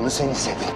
Bunu sen hissettin.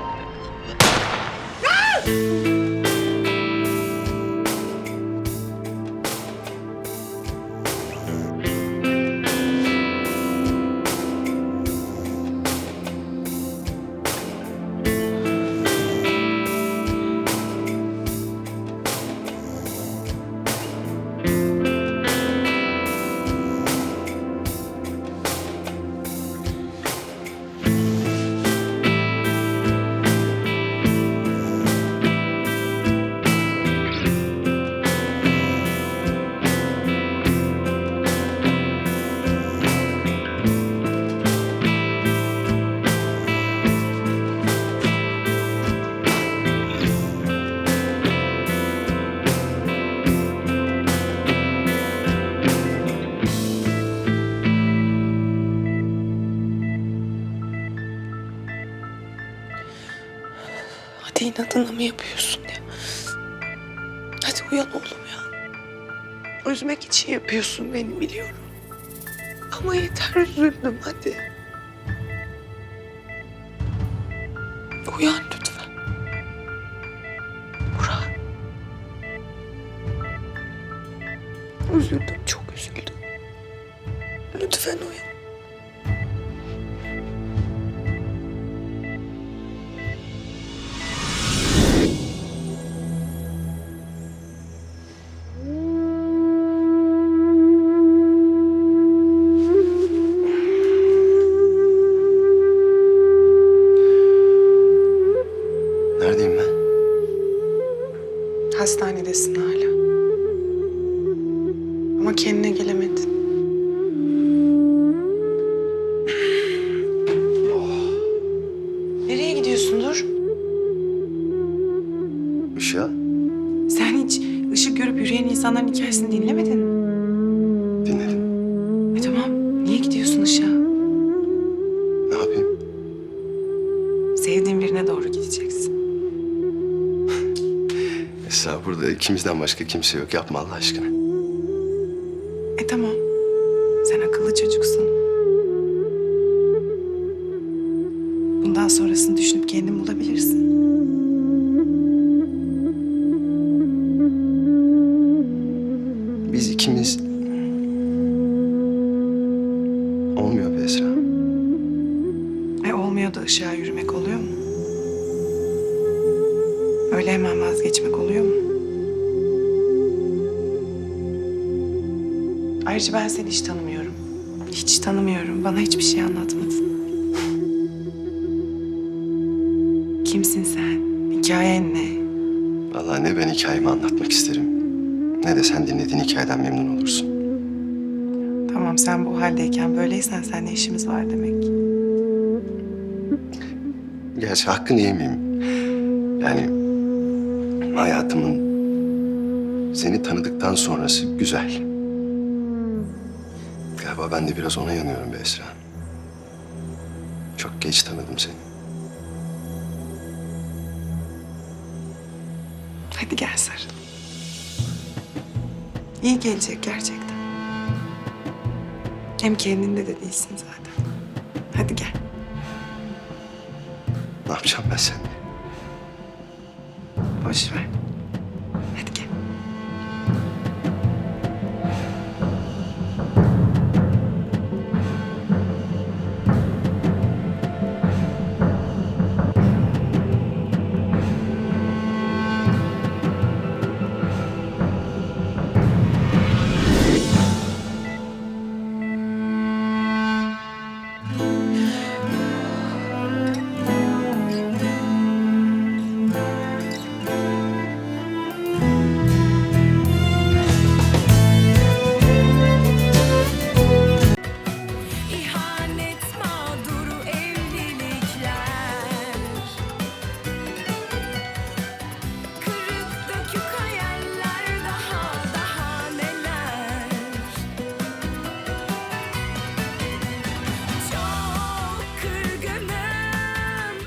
Hadi inadına mı yapıyorsun ya? Hadi uyan oğlum ya. Üzmek için yapıyorsun beni biliyorum. Ama yeter üzüldüm hadi. Uyan lütfen. Burak. Üzüldüm, çok üzüldüm. Lütfen uyan. Hastanedesin hala. Ama kendine gelemedin. Nereye gidiyorsun Dur? Işığa Sen hiç ışık görüp yürüyen insanların hikayesini dinlemedin mi? Esra burada ikimizden başka kimse yok. Yapma Allah aşkına. E tamam. Sen akıllı çocuksun. Bundan sonrasını düşünüp kendin bulabilirsin. Biz ikimiz... Olmuyor be Esra. E olmuyor da ışığa yürümek oluyor mu? Öyle hemen vazgeçmek oluyor mu? Ayrıca ben seni hiç tanımıyorum. Hiç tanımıyorum. Bana hiçbir şey anlatmadın. Kimsin sen? Hikayen ne? Vallahi ne ben hikayemi anlatmak isterim... ...ne de sen dinlediğin hikayeden memnun olursun. Tamam sen bu haldeyken böyleysen seninle işimiz var demek. Gerçi hakkını yemeyeyim. Yani hayatımın seni tanıdıktan sonrası güzel. Galiba ben de biraz ona yanıyorum be Esra. Çok geç tanıdım seni. Hadi gel sarıl. İyi gelecek gerçekten. Hem kendinde de değilsin zaten. Hadi gel. Ne yapacağım ben seninle? Boş ver.